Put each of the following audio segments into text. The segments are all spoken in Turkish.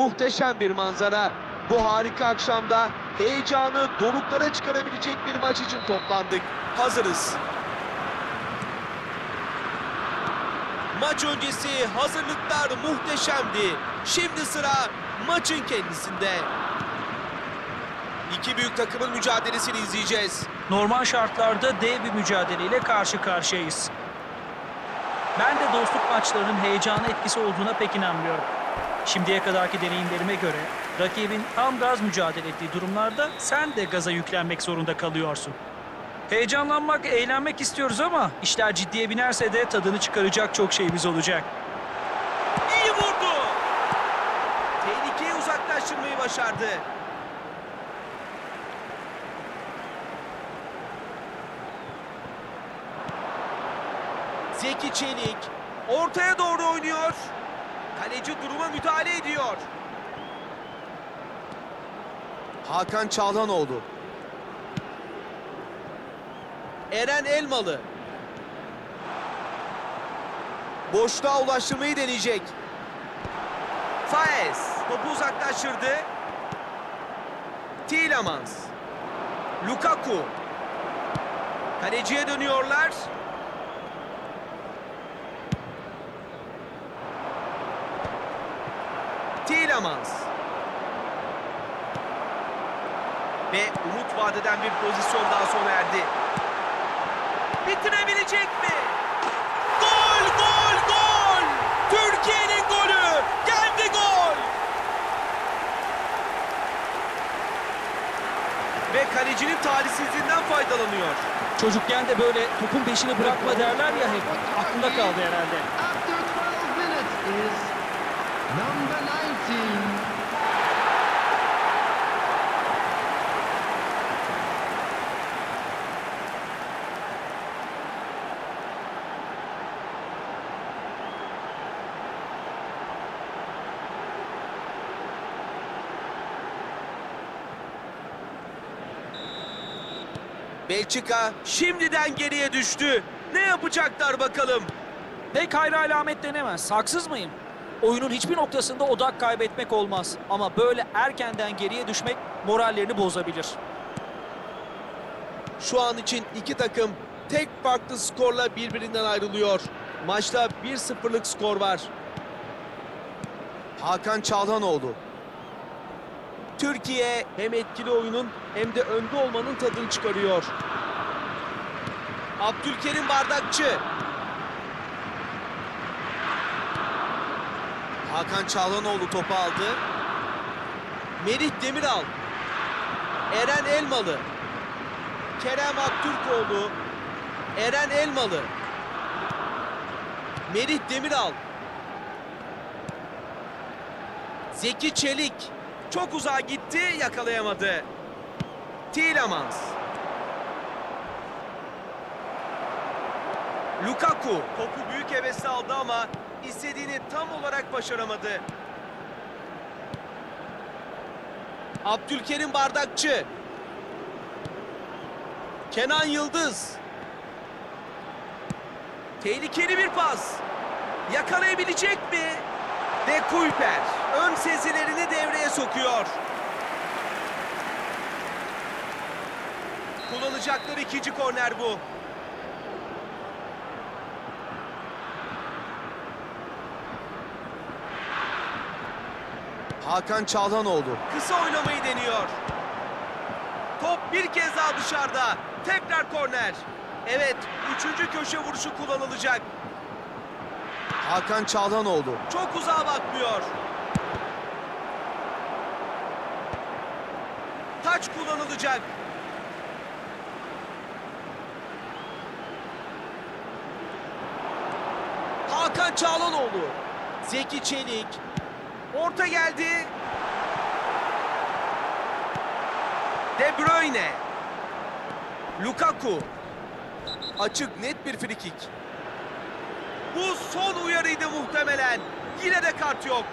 Muhteşem bir manzara. Bu harika akşamda heyecanı doruklara çıkarabilecek bir maç için toplandık. Hazırız. Maç öncesi hazırlıklar muhteşemdi. Şimdi sıra maçın kendisinde. İki büyük takımın mücadelesini izleyeceğiz. Normal şartlarda dev bir mücadeleyle karşı karşıyayız. Ben de dostluk maçlarının heyecanı etkisi olduğuna pek inanmıyorum. Şimdiye kadarki deneyimlerime göre rakibin tam gaz mücadele ettiği durumlarda sen de gaza yüklenmek zorunda kalıyorsun. Heyecanlanmak, eğlenmek istiyoruz ama işler ciddiye binerse de tadını çıkaracak çok şeyimiz olacak. İyi vurdu. Tehlikeyi uzaklaştırmayı başardı. Zeki Çelik ortaya doğru oynuyor. Kaleci duruma müdahale ediyor. Hakan Çalhanoğlu. Eren Elmalı. Boşluğa ulaştırmayı deneyecek. Faes topu uzaklaştırdı. Tielemans. Lukaku. Kaleciye dönüyorlar. Tielemans. Ve umut vadeden bir pozisyon daha sona erdi. Bitirebilecek mi? Gol, gol, gol! Türkiye'nin golü! Geldi gol! Ve kalecinin talihsizliğinden faydalanıyor. Çocukken de böyle topun peşini bırakma derler ya hep. Aklında kaldı herhalde. Belçika şimdiden geriye düştü. Ne yapacaklar bakalım? Pek hayra alamet denemez. Haksız mıyım? Oyunun hiçbir noktasında odak kaybetmek olmaz. Ama böyle erkenden geriye düşmek morallerini bozabilir. Şu an için iki takım tek farklı skorla birbirinden ayrılıyor. Maçta 1-0'lık skor var. Hakan Çalhanoğlu. Türkiye hem etkili oyunun hem de önde olmanın tadını çıkarıyor. Abdülkerim Bardakçı. Hakan Çalhanoğlu topu aldı. Merih Demiral. Eren Elmalı. Kerem Aktürkoğlu, Eren Elmalı, Merih Demiral, Zeki Çelik çok uzağa gitti yakalayamadı. Tielemans, Lukaku topu büyük hevesle aldı ama istediğini tam olarak başaramadı. Abdülkerim Bardakçı Kenan Yıldız. Tehlikeli bir pas. Yakalayabilecek mi? De Kuyper ön sezilerini devreye sokuyor. Kullanacakları ikinci korner bu. Hakan Çalhanoğlu kısa oynamayı deniyor. Top bir kez daha dışarıda. Tekrar korner. Evet, üçüncü köşe vuruşu kullanılacak. Hakan Çalhanoğlu çok uzağa bakmıyor. Taç kullanılacak. Hakan Çağlanoğlu. Zeki Çelik. Orta geldi. De Bruyne. Lukaku. Açık net bir frikik. Bu son uyarıydı muhtemelen. Yine de kart yok.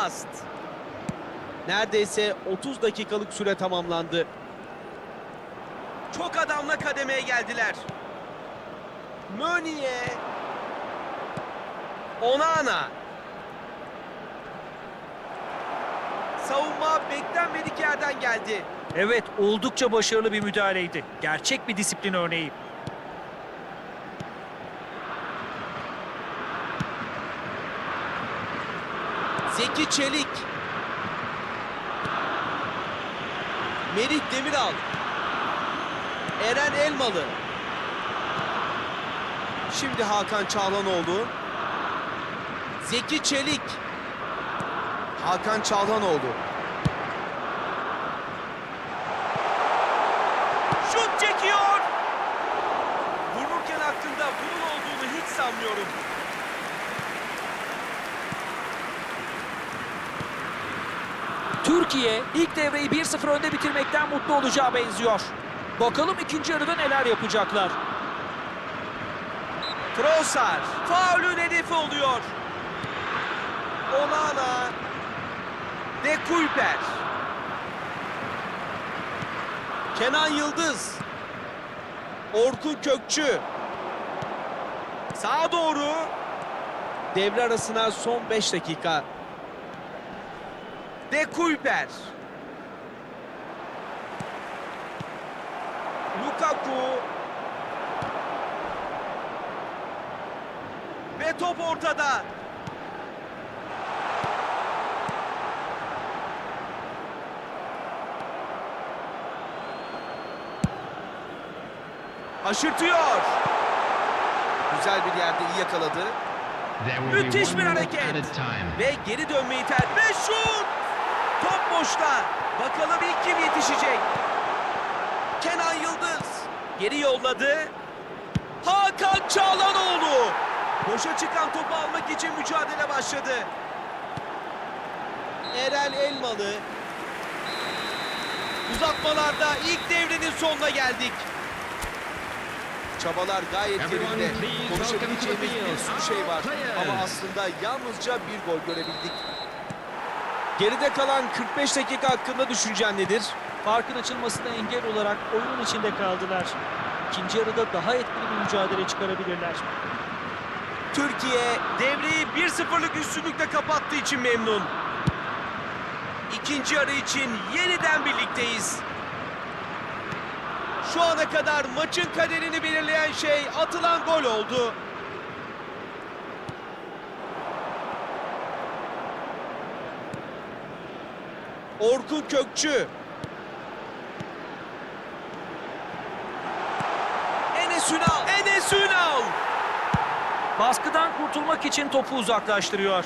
Depast. Neredeyse 30 dakikalık süre tamamlandı. Çok adamla kademeye geldiler. Meunier. Onana. Savunma beklenmedik yerden geldi. Evet, oldukça başarılı bir müdahaleydi. Gerçek bir disiplin örneği. Zeki Çelik. Merih Demiral. Eren Elmalı. Şimdi Hakan Çağlanoğlu. Zeki Çelik. Hakan Çağlanoğlu. Şut çekiyor. Vururken aklında bunun olduğunu hiç sanmıyorum. Türkiye ilk devreyi 1-0 önde bitirmekten mutlu olacağı benziyor. Bakalım ikinci yarıda neler yapacaklar. Trossard faulün hedefi oluyor. Onana De Kuyper Kenan Yıldız Orkun Kökçü Sağa doğru Devre arasına son 5 dakika De Kuyper Lukaku Ve top ortada. Aşırtıyor. Güzel bir yerde iyi yakaladı. Müthiş bir hareket. Ve geri dönmeyi ter. Ve şut! Top boşta. Bakalım ilk kim yetişecek? Kenan Yıldız. Geri yolladı. Hakan Çağlanoğlu. Boşa çıkan topu almak için mücadele başladı. Eren Elmalı. Uzatmalarda ilk devrenin sonuna geldik. Çabalar gayet yerinde. Konuşabileceğimiz bir sürü şey var. Ama aslında yalnızca bir gol görebildik. Geride kalan 45 dakika hakkında düşüncen nedir? Farkın açılmasına engel olarak oyunun içinde kaldılar. İkinci yarıda daha etkili bir mücadele çıkarabilirler. Türkiye devreyi 1-0'lık üstünlükle kapattığı için memnun. İkinci yarı için yeniden birlikteyiz. Şu ana kadar maçın kaderini belirleyen şey atılan gol oldu. Orkun Kökçü. Enes Ünal. Enes Ünal. Baskıdan kurtulmak için topu uzaklaştırıyor.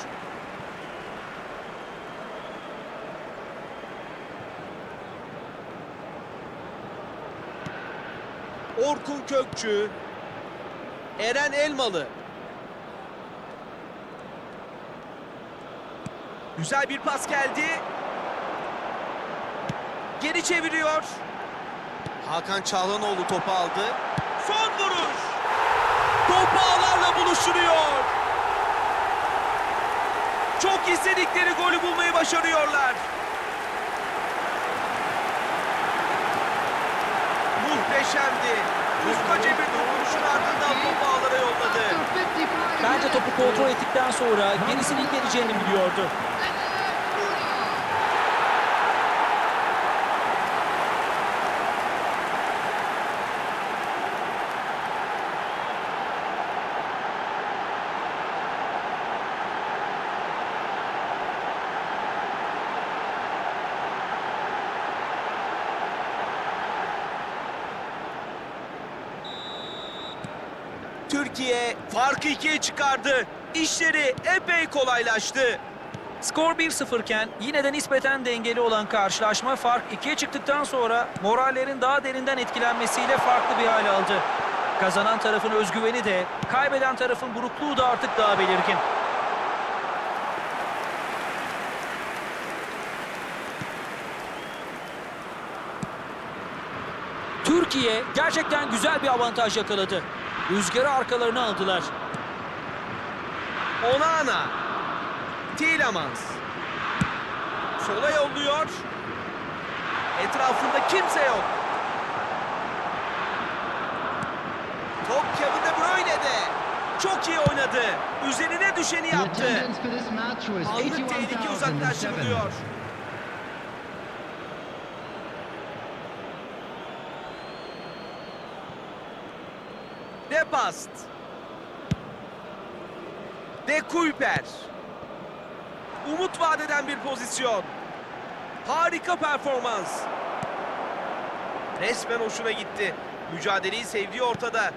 Orkun Kökçü, Eren Elmalı. Güzel bir pas geldi. Geri çeviriyor. Hakan Çağlanoğlu topu aldı. Son vuruş. Topu ağlarla buluşturuyor. Çok istedikleri golü bulmayı başarıyorlar. Muhteşemdi. Ustaca bir dokunuşun ardından topu ağlara yolladı. After 55 Bence topu kontrol ettikten sonra gerisinin geleceğini biliyordu. Türkiye farkı ikiye çıkardı. İşleri epey kolaylaştı. Skor 1-0 iken yine de nispeten dengeli olan karşılaşma fark 2'ye çıktıktan sonra morallerin daha derinden etkilenmesiyle farklı bir hal aldı. Kazanan tarafın özgüveni de, kaybeden tarafın burukluğu da artık daha belirgin. Türkiye gerçekten güzel bir avantaj yakaladı. Rüzgarı arkalarına aldılar. Onana. Tielemans. Sola yolluyor. Etrafında kimse yok. Top Kevin De Bruyne'de. çok iyi oynadı. Üzerine düşeni yaptı. Anlık tehlike uzaklaştırılıyor. 81,007. De Past. De Kuyper. Umut vadeden bir pozisyon. Harika performans. Resmen hoşuna gitti. Mücadeleyi sevdiği ortada.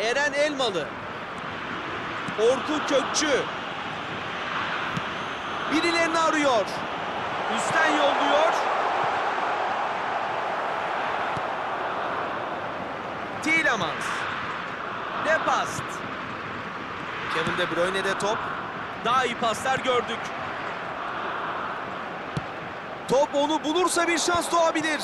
Eren Elmalı. Orkun Kökçü. Birilerini arıyor. Üstten yolluyor. Tielemans. De Past. Kevin De Bruyne'de top. Daha iyi paslar gördük. Top onu bulursa bir şans doğabilir.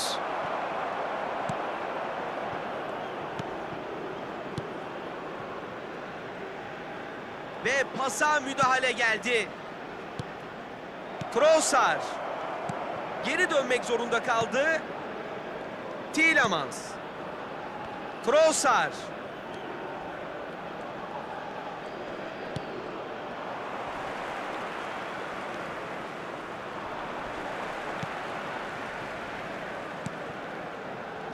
Ve pasa müdahale geldi. Trossard. Geri dönmek zorunda kaldı. Tielemans. Trossard.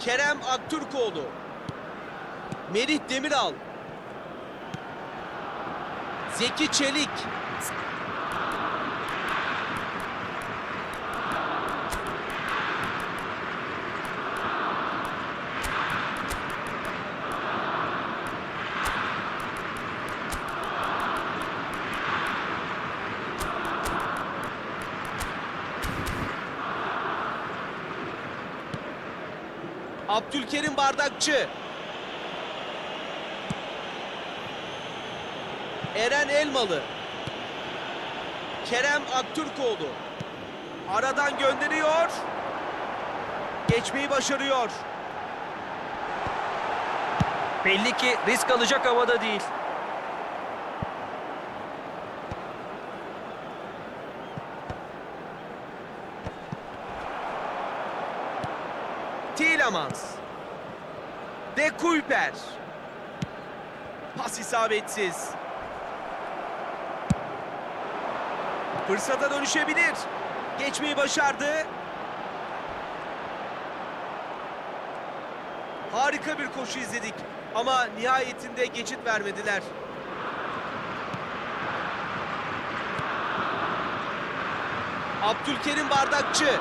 Kerem Aktürkoğlu. Merih Demiral. Zeki Çelik. Abdülkerim Bardakçı. Eren Elmalı. Kerem Aktürkoğlu. Aradan gönderiyor. Geçmeyi başarıyor. Belli ki risk alacak havada değil. Tielemans. De Kuyper. Pas isabetsiz. Fırsata dönüşebilir. Geçmeyi başardı. Harika bir koşu izledik ama nihayetinde geçit vermediler. Abdülkerim Bardakçı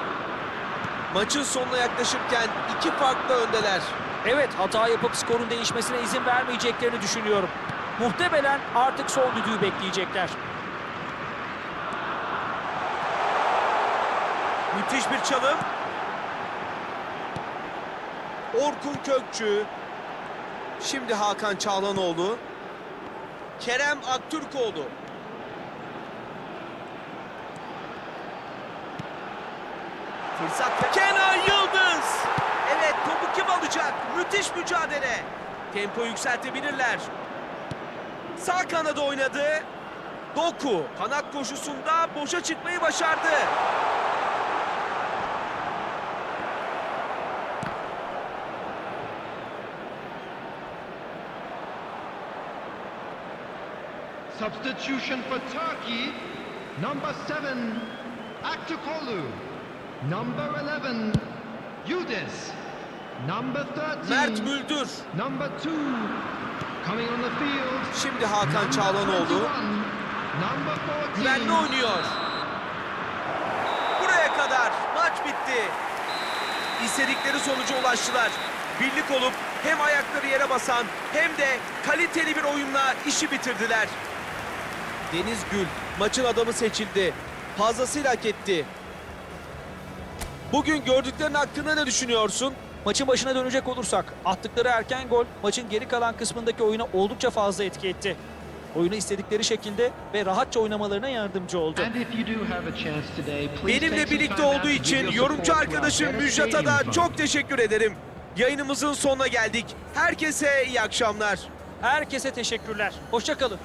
maçın sonuna yaklaşırken iki farklı öndeler. Evet hata yapıp skorun değişmesine izin vermeyeceklerini düşünüyorum. Muhtemelen artık son düdüğü bekleyecekler. Müthiş bir çalım. Orkun Kökçü. Şimdi Hakan Çağlanoğlu. Kerem Aktürkoğlu. Fırsat. Kenan Yıldız. Evet topu kim alacak? Müthiş mücadele. Tempo yükseltebilirler. Sağ kanada oynadı. Doku kanat koşusunda boşa çıkmayı başardı. Substitution for Turkey, number seven, Aktukolu. Number 11, Yudis. Number 13, Mert Müldür. number two, coming on the field. Şimdi Hakan Çağlanoğlu 21, Number 14, güvenli oynuyor. Buraya kadar maç bitti. İstedikleri sonuca ulaştılar. Birlik olup hem ayakları yere basan hem de kaliteli bir oyunla işi bitirdiler. Deniz Gül maçın adamı seçildi. Fazlasıyla hak etti. Bugün gördüklerin hakkında ne düşünüyorsun? Maçın başına dönecek olursak attıkları erken gol maçın geri kalan kısmındaki oyuna oldukça fazla etki etti. Oyunu istedikleri şekilde ve rahatça oynamalarına yardımcı oldu. Today, Benimle birlikte olduğu için yorumcu arkadaşım Müjdat'a da çok teşekkür ederim. Yayınımızın sonuna geldik. Herkese iyi akşamlar. Herkese teşekkürler. Hoşçakalın.